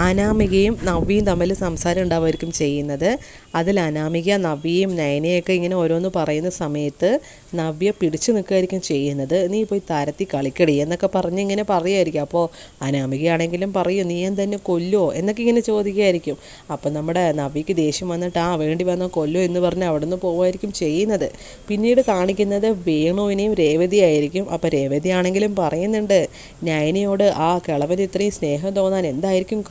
അനാമികയും നവ്യയും തമ്മിൽ സംസാരം ഉണ്ടാവുമായിരിക്കും ചെയ്യുന്നത്. അതിൽ അനാമിക നവ്യയും നയനയൊക്കെ ഇങ്ങനെ ഓരോന്ന് പറയുന്ന സമയത്ത് നവ്യ പിടിച്ചു നിൽക്കുകയായിരിക്കും ചെയ്യുന്നത്. നീ പോയി താരത്തി കളിക്കടി എന്നൊക്കെ പറഞ്ഞ് ഇങ്ങനെ പറയുമായിരിക്കും. അപ്പോൾ അനാമികയാണെങ്കിലും പറയും നീ എന്തെന്നെ കൊല്ലോ എന്നൊക്കെ ഇങ്ങനെ ചോദിക്കുകയായിരിക്കും. അപ്പം നമ്മുടെ നവ്യക്ക് ദേഷ്യം വന്നിട്ട് ആ വേണ്ടി വന്നോ കൊല്ലോ എന്ന് പറഞ്ഞ് അവിടെ നിന്ന് പോകുമായിരിക്കും ചെയ്യുന്നത്. പിന്നീട് കാണിക്കുന്നത് വേണുവിനെയും രേവതിയായിരിക്കും. അപ്പോൾ രേവതി ആണെങ്കിലും പറയുന്നുണ്ട് നയനയോട് ആ കിളവന് ഇത്രയും സ്നേഹം തോന്നാൻ എന്തായിരിക്കും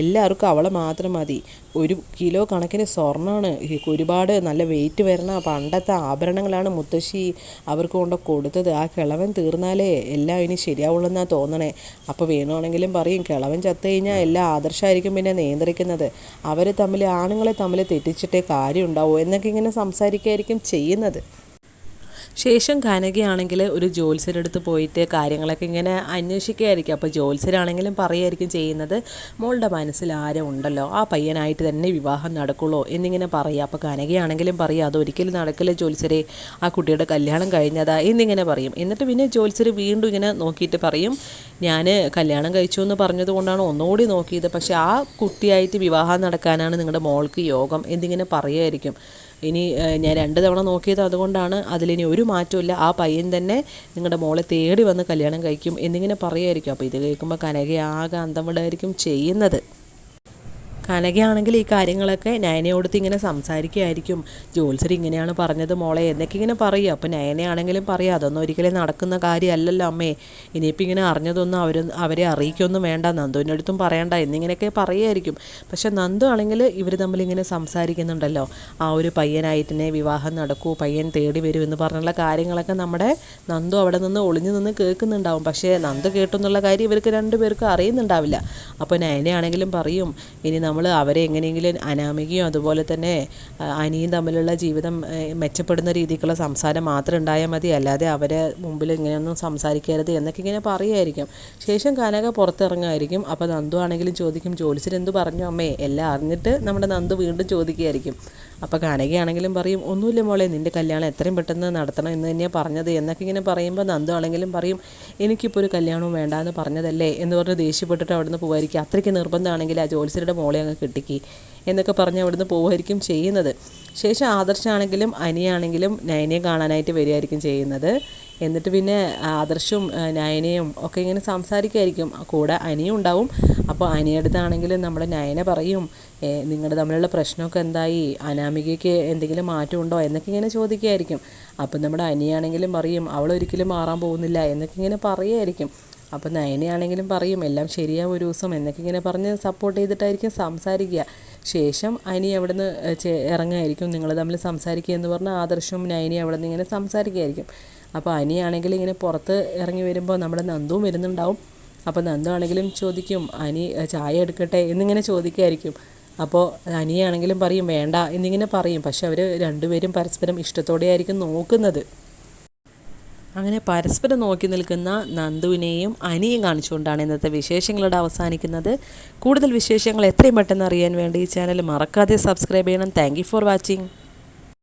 എല്ലാവർക്കും അവളെ മാത്രം മതി. ഒരു കിലോ കണക്കിന് സ്വർണമാണ്. ഒരുപാട് നല്ല വെയിറ്റ് വരണ പണ്ടത്തെ ആഭരണങ്ങളാണ് മുത്തശ്ശി അവർക്ക് കൊണ്ട് കൊടുത്തത്. ആ കിളവൻ തീർന്നാലേ എല്ലാം ഇനി ശരിയാവുള്ളൂ തോന്നണേ. അപ്പോൾ വേണമാണെങ്കിലും പറയും കിളവൻ ചത്തു കഴിഞ്ഞാൽ എല്ലാം ആദർശമായിരിക്കും പിന്നെ നിയന്ത്രിക്കുന്നത്. അവർ തമ്മിൽ ആണുങ്ങളെ തമ്മിൽ തെറ്റിച്ചിട്ടേ കാര്യം ഉണ്ടാവൂ എന്നൊക്കെ ഇങ്ങനെ സംസാരിക്കുകയായിരിക്കും ചെയ്യുന്നത്. ശേഷം കാനകയാണെങ്കിൽ ഒരു ജ്യോത്സ്യരുടെ അടുത്ത് പോയിട്ട് കാര്യങ്ങളൊക്കെ ഇങ്ങനെ അന്വേഷിക്കുകയായിരിക്കും. അപ്പോൾ ജോത്സ്യരാണെങ്കിലും പറയുമായിരിക്കും ചെയ്യുന്നത്. മോളുടെ മനസ്സിൽ ആരും ഉണ്ടല്ലോ. ആ പയ്യനായിട്ട് തന്നെ വിവാഹം നടക്കുള്ളൂ എന്നിങ്ങനെ പറയുക. അപ്പോൾ കാനകയാണെങ്കിലും പറയുക അതൊരിക്കലും നടക്കില്ല ജോത്സ്യരെ ആ കുട്ടിയുടെ കല്യാണം കഴിഞ്ഞതാ. എന്നിങ്ങനെ പറയും. എന്നിട്ട് പിന്നെ ജോത്സ്യർ വീണ്ടും ഇങ്ങനെ നോക്കിയിട്ട് പറയും ഞാൻ കല്യാണം കഴിച്ചു എന്ന് പറഞ്ഞതുകൊണ്ടാണ് ഒന്നുകൂടി നോക്കിയത്. പക്ഷേ ആ കുട്ടിയായിട്ട് വിവാഹം നടക്കാനാണ് നിങ്ങളുടെ മോൾക്ക് യോഗം. എന്നിങ്ങനെ പറയുമായിരിക്കും ഇനി ഞാൻ രണ്ട് തവണ നോക്കിയത് അതുകൊണ്ടാണ്. അതിലിനി ഒരു മാറ്റമില്ല ആ പയ്യൻ തന്നെ നിങ്ങളുടെ മോളെ തേടി വന്ന് കല്യാണം കഴിക്കും എന്നിങ്ങനെ പറയുമായിരിക്കും. അപ്പോൾ ഇത് കേൾക്കുമ്പോൾ കനകയാകെ അന്തം വിടായിരിക്കും ചെയ്യുന്നത്. കനകയാണെങ്കിൽ ഈ കാര്യങ്ങളൊക്കെ നയനയോടത്ത് ഇങ്ങനെ സംസാരിക്കുകയായിരിക്കും. ജോത്സർ ഇങ്ങനെയാണ് പറഞ്ഞത് മോളെ എന്നൊക്കെ ഇങ്ങനെ പറയും അപ്പോൾ നയനയാണെങ്കിലും പറയാം അതൊന്നും ഒരിക്കലും നടക്കുന്ന കാര്യമല്ലല്ലോ അമ്മേ. ഇനിയിപ്പോൾ ഇങ്ങനെ അറിഞ്ഞതൊന്നും അവർ അവരെ അറിയിക്കൊന്നും വേണ്ട. നന്ദുവിന്റെ അടുത്തും പറയണ്ട എന്നിങ്ങനെയൊക്കെ പറയുമായിരിക്കും പക്ഷെ നന്ദു ആണെങ്കിൽ ഇവർ തമ്മിൽ ഇങ്ങനെ സംസാരിക്കുന്നുണ്ടല്ലോ. ആ ഒരു പയ്യനായിട്ടിനെ വിവാഹം നടക്കൂ പയ്യൻ തേടി വരും എന്ന് പറഞ്ഞുള്ള കാര്യങ്ങളൊക്കെ നമ്മുടെ നന്ദു അവിടെ നിന്ന് ഒളിഞ്ഞു നിന്ന് കേൾക്കുന്നുണ്ടാവും. പക്ഷേ നന്ദു കേട്ടു എന്നുള്ള കാര്യം ഇവർക്ക് രണ്ടുപേർക്കും അറിയുന്നുണ്ടാവില്ല. അപ്പോൾ നയനയാണെങ്കിലും പറയും ഇനി നമ്മൾ അവരെ എങ്ങനെയെങ്കിലും അനാമികയും അതുപോലെ തന്നെ അനിയും തമ്മിലുള്ള ജീവിതം മെച്ചപ്പെടുന്ന രീതിക്കുള്ള സംസാരം മാത്രം ഉണ്ടായാൽ മതി. അല്ലാതെ അവരെ മുമ്പിൽ ഇങ്ങനെയൊന്നും സംസാരിക്കരുത് എന്നൊക്കെ ഇങ്ങനെ പറയുമായിരിക്കും ശേഷം കനക പുറത്തിറങ്ങുമായിരിക്കും. അപ്പോൾ നന്ദു ആണെങ്കിലും ചോദിക്കും ജോലിസിൽ എന്തു പറഞ്ഞു അമ്മേ? എല്ലാം അറിഞ്ഞിട്ട് നമ്മുടെ നന്ദു വീണ്ടും ചോദിക്കുകയായിരിക്കും. അപ്പോൾ കനകയാണെങ്കിലും പറയും ഒന്നുമില്ല മോളെ നിന്റെ കല്യാണം എത്രയും പെട്ടെന്ന് നടത്തണം എന്ന് തന്നെയാണ് പറഞ്ഞത് എന്നൊക്കെ ഇങ്ങനെ പറയുമ്പോൾ നന്ദു ആണെങ്കിലും പറയും എനിക്കിപ്പോൾ ഒരു കല്യാണവും വേണ്ട എന്ന് പറഞ്ഞതല്ലേ? എന്ന് പറഞ്ഞ് ദേഷ്യപ്പെട്ടിട്ട് അവിടുന്ന് പോകായിരിക്കും അത്രയ്ക്ക് നിർബന്ധമാണെങ്കിൽ ആ ജോലിസിയുടെ മോളെ അങ്ങ് കിട്ടിക്കി എന്നൊക്കെ പറഞ്ഞ് അവിടുന്ന് പോവുമായിരിക്കും ചെയ്യുന്നത്. ശേഷം ആദർശാണെങ്കിലും അനിയാണെങ്കിലും നയനയെ കാണാനായിട്ട് വരികയായിരിക്കും ചെയ്യുന്നത്. എന്നിട്ട് പിന്നെ ആദർശും നയനയും ഒക്കെ ഇങ്ങനെ സംസാരിക്കുമായിരിക്കും കൂടെ അനിയും ഉണ്ടാവും. അപ്പോൾ അനിയടുത്താണെങ്കിലും നമ്മൾ നയന പറയും നിങ്ങളുടെ തമ്മിലുള്ള പ്രശ്നമൊക്കെ എന്തായി? അനാമികയ്ക്ക് എന്തെങ്കിലും മാറ്റമുണ്ടോ? എന്നൊക്കെ ഇങ്ങനെ ചോദിക്കുമായിരിക്കും അപ്പം നമ്മുടെ അനിയാണെങ്കിലും പറയും അവൾ ഒരിക്കലും മാറാൻ പോകുന്നില്ല എന്നൊക്കെ ഇങ്ങനെ പറയുമായിരിക്കും അപ്പോൾ നയനയാണെങ്കിലും പറയും എല്ലാം ശരിയാവും ഒരു ദിവസം എന്നൊക്കെ ഇങ്ങനെ പറഞ്ഞ് സപ്പോർട്ട് ചെയ്തിട്ടായിരിക്കും സംസാരിക്കുക. ശേഷം അനി അവിടുന്ന് നിന്ന് ഇറങ്ങുമായിരിക്കും നിങ്ങൾ തമ്മിൽ സംസാരിക്കുക എന്ന് പറഞ്ഞാൽ ആദർശവും നയനി അവിടെ നിന്ന് ഇങ്ങനെ സംസാരിക്കുകയായിരിക്കും അപ്പോൾ അനിയാണെങ്കിൽ ഇങ്ങനെ പുറത്ത് ഇറങ്ങി വരുമ്പോൾ നമ്മുടെ നന്ദുവും വരുന്നുണ്ടാവും. അപ്പോൾ നന്ദു ആണെങ്കിലും ചോദിക്കും അനി ചായ എടുക്കട്ടെ? എന്നിങ്ങനെ ചോദിക്കുകയായിരിക്കും അപ്പോൾ അനിയാണെങ്കിലും പറയും വേണ്ട എന്നിങ്ങനെ പറയും. പക്ഷെ അവർ രണ്ടുപേരും പരസ്പരം ഇഷ്ടത്തോടെയായിരിക്കും നോക്കുന്നത്. അങ്ങനെ പരസ്പരം നോക്കി നിൽക്കുന്ന നന്ദുവിനെയും അനിയും കാണിച്ചുകൊണ്ടാണ് ഇന്നത്തെ വിശേഷങ്ങളുടെ അവസാനിക്കുന്നത്. കൂടുതൽ വിശേഷങ്ങൾ എത്രയും പെട്ടെന്ന് അറിയാൻ വേണ്ടി ഈ ചാനൽ മറക്കാതെ സബ്സ്ക്രൈബ് ചെയ്യണം. Thank for watching